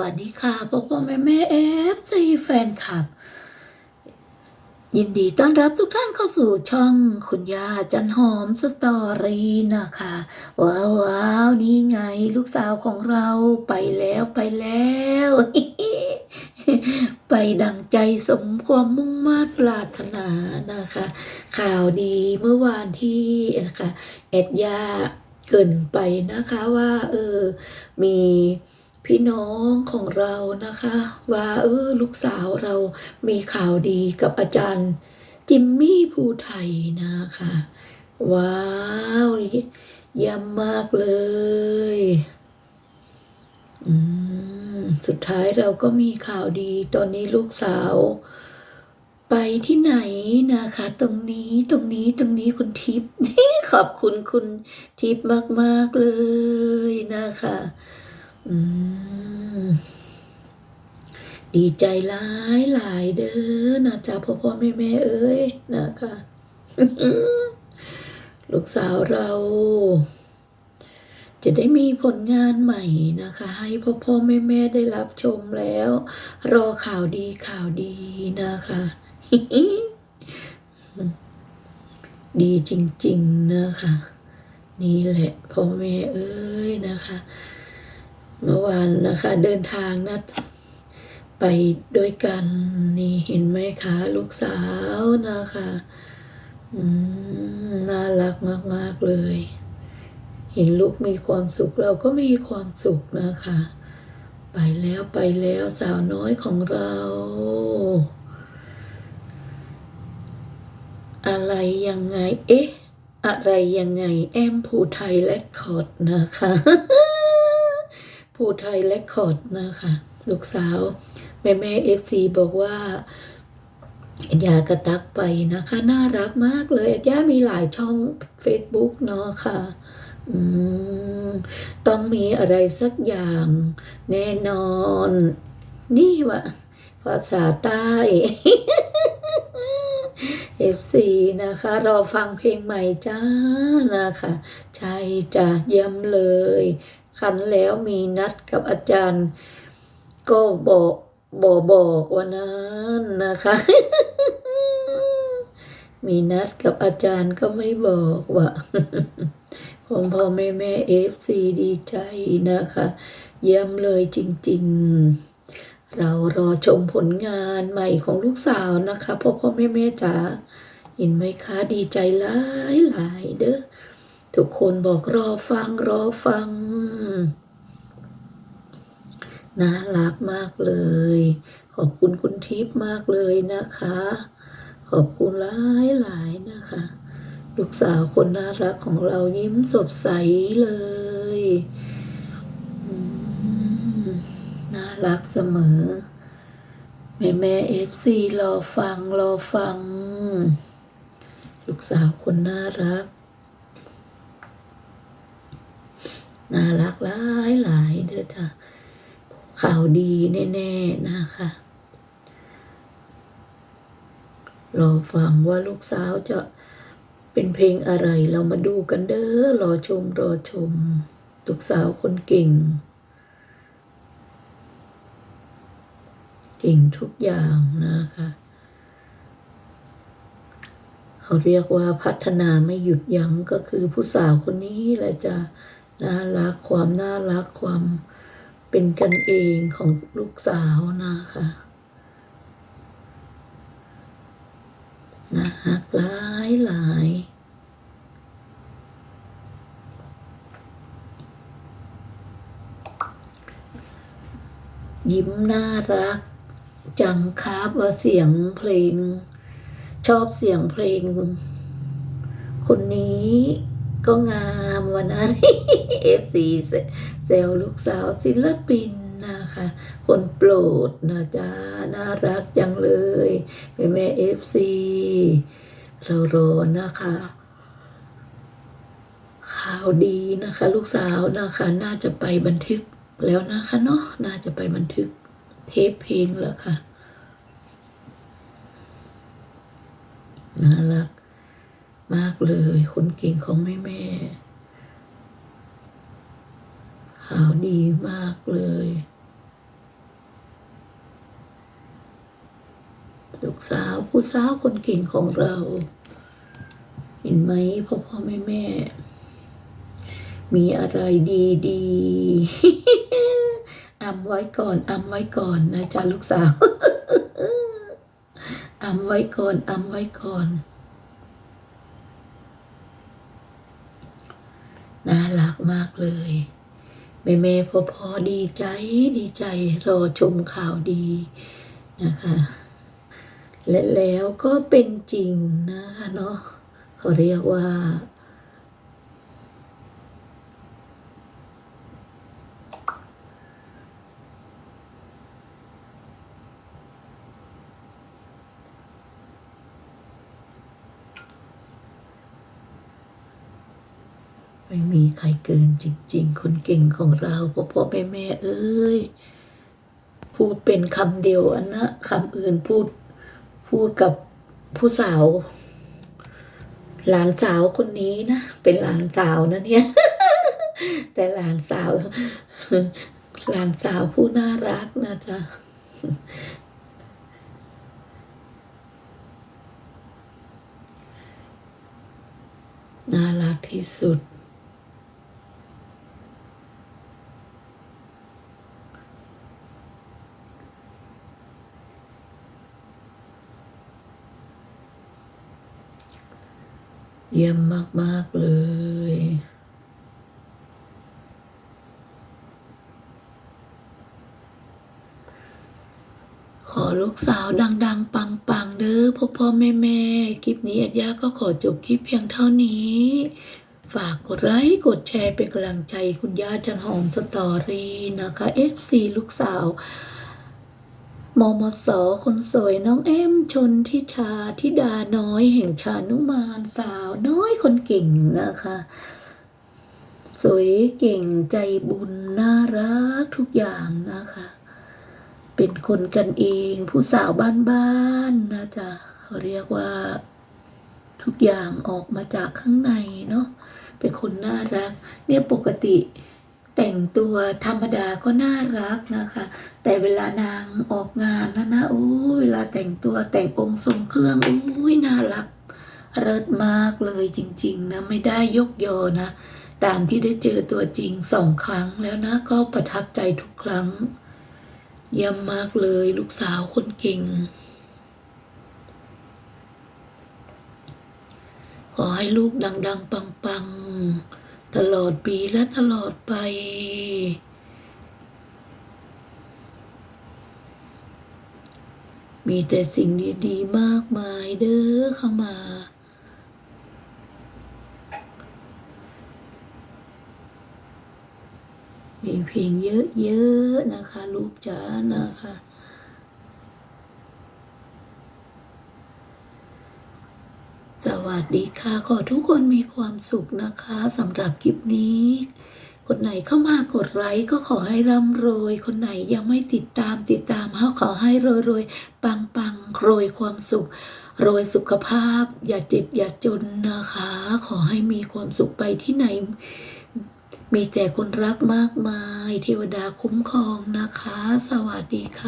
วัสดีค่ะพ่อพ่อแม่แม่เอฟซีแฟนคลับ ยินดีต้อนรับทุกท่านเข้าสู่ช่องคุณย่าจันหอมสตอรี่นะคะ ว้าววาวนี่ไงลูกสาวของเราไปแล้วไปแล้ว ไปดังใจสมความมุ่งมา่ปรารถนานะคะ ข่าวดีเมื่อวานที่นะคะแอดยาเกินไปนะคะว่า เออ มี พี่น้องของเรานะคะ ว่าเออลูกสาวเรามีข่าวดีกับอาจารย์ จิมมี่ภูไทยนะคะ ว้าวเยี่ยมมากเลยสุดท้ายเราก็มีข่าวดีตอนนี้ลูกสาว ไปที่ไหนนะคะ ตรงนี้ตรงนี้ตรงนี้คุณทิพย์ขอบคุณคุณทิพย์มาก ๆ เลยนะคะ ดีใจหลายหลายเด้อนะจ๊ะพ่อพ่อแม่แม่เอ้ยนะคะลูกสาวเรา จะได้มีผลงานใหม่นะคะ ให้พ่อพ่อแม่แม่ได้รับชมแล้ว รอข่าวดีข่าวดีนะคะ ดีจริง ๆ นะคะ นี่แหละพ่อแม่เอ้ยนะคะ เมื่อวานนะคะ เดินทางนะไปด้วยกันนี่เห็นไหมคะ ลูกสาวนะคะน่ารักมาก ๆ เลย เห็นลูกมีความสุขเราก็มีความสุขนะคะ ไปแล้วไปแล้วสาวน้อยของเรา อะไรยังไง เอ๊ะ อะไรยังไง แอมภูไทยและคอร์ดนะคะ ภูไทยและคอร์ดนะคะลูกสาว แม่แม่เอฟซีบอกว่าอยากระตักไปนะคะ น่ารักมากเลยแอดยามีหลายช่อง Facebook เนาะค่ะอืมต้องมีอะไรสักอย่างแน่นอน นี่วะภาษาใต้ F4 นะคะ รอฟังเพลงใหม่จ้านะคะ ใช่จ้ะเยี่ยมเลย คันแล้วมีนัดกับอาจารย์ ก็บอกบอกบอกวันนั้นนะคะ มีนัดกับอาจารย์ก็ไม่บอกว่าผมพ่อแม่แม่เอฟซีดีใจนะคะ เยี่ยมเลยจริง ๆ เรารอชมผลงานใหม่ของลูกสาวนะคะพ่อพ่อแม่แม่จ๋าเห็นไหมคะดีใจหลายหลายเด้อ ทุกคนบอกรอฟังรอฟัง น่ารักมากเลย ขอบคุณคุณทิพย์มากเลยนะคะ ขอบคุณหลายหลายนะคะ ลูกสาวคนน่ารักของเรายิ้มสดใสเลย น่ารักเสมอ แม่แม่เอฟซีรอฟังรอฟัง ลูกสาวคนน่ารัก น่ารักหลายหลายเด้อจ้ะข่าวดีแน่ ๆ นะคะรอฟังว่าลูกสาวจะเป็นเพลงอะไรเรามาดูกันเด้อรอชม รอชม ลูกสาวคนเก่ง เก่งทุกอย่างนะคะ เขาเรียกว่าพัฒนาไม่หยุดยั้งก็คือผู้สาวคนนี้แหละจะ น่ารักความน่ารักความเป็นกันเองของลูกสาวนะคะนะฮักหลายหลายยิ้มน่ารัก จังครับว่าเสียงเพลง ชอบเสียงเพลง คนนี้ ก็งามวันนั้นเอฟซีเซลลูกสาวศิลปินนะคะคนโปรดนะจ๊ะน่ารักจังเลยแม่แม่เอฟซีเรารอนะคะ ข่าวดีนะคะ ลูกสาวนะคะ น่าจะไปบันทึกแล้วนะคะเนาะน่าจะไปบันทึกเทปเพลงแล้วค่ะ เลยคนเก่งของแม่แม่ข่าวดีมากเลยลูกสาวผู้สาวคนเก่งของเรา เห็นไหมพ่อพ่อแม่แม่ มีอะไรดีดีอำไว้ก่อนอำไว้ก่อนนะจ๊ะลูกสาวอำไว้ก่อนอำไว้ก่อน รักมากเลยแม่แม่พ่อพ่อดีใจดีใจรอชมข่าวดีนะคะ และแล้วก็เป็นจริงนะคะเนาะเขาเรียกว่า ไม่มีใครเกินจริง ๆ คนเก่งของเราพ่อพ่อแม่แม่เอ้ยพูดเป็นคำเดียวอันนะคำอื่นพูดพูดกับผู้สาว หลานสาวคนนี้นะ เป็นหลานสาวนะเนี่ย แต่หลานสาว หลานสาวผู้น่ารักนะจ๊ะน่ารักที่สุด เยี่ยมมาก ๆ เลย ขอลูกสาวดัง ๆ ปัง ๆ เด้อพ่อพ่อแม่แม่คลิปนี้อัญญาก็ขอจบคลิปเพียงเท่านี้ ฝากกดไลค์กดแชร์เป็นกำลังใจคุณย่าจันหอมสตอรี่นะคะ FC ลูกสาว มมสคนสวยน้องเอ็มชนทิชาทิดาน้อยแห่งชานุมานสาวน้อยคนเก่งนะคะ สวยเก่งใจบุญน่ารักทุกอย่างนะคะ เป็นคนกันเองผู้สาวบ้านๆนะจ๊ะเขาเรียกว่า ทุกอย่างออกมาจากข้างในเนาะเป็นคนน่ารัก เนี่ยปกติ แต่งตัวธรรมดาก็น่ารักนะคะ แต่เวลานางออกงานนะนะโอ้เวลาแต่งตัวแต่งองค์ทรงเครื่องโอ้ยน่ารักเลิศมากเลยจริง ๆ นะไม่ได้ยกยอนะ ตามที่ได้เจอตัวจริงสองครั้งแล้วนะก็ประทับใจทุกครั้งเยี่ยมมากเลยลูกสาวคนเก่ง ขอให้ลูกดัง ๆ ปัง ๆ ตลอดปีและตลอดไป มีแต่สิ่งดีๆ มากมายเด้อเข้ามามีเพลงเยอะๆนะคะ ลูกจ๋านะคะ สวัสดีค่ะ ขอทุกคนมีความสุขนะคะสำหรับคลิปนี้ คนไหนเข้ามากดไลค์ก็ขอให้ร่ำรวย คนไหนยังไม่ติดตามติดตามเขาขอให้รวยรวยปังปังๆรวยความสุข รวยสุขภาพ อย่าเจ็บอย่าจนนะคะ ขอให้มีความสุขไปที่ไหน มีแต่คนรักมากมาย เทวดาคุ้มครองนะคะ สวัสดีค่ะ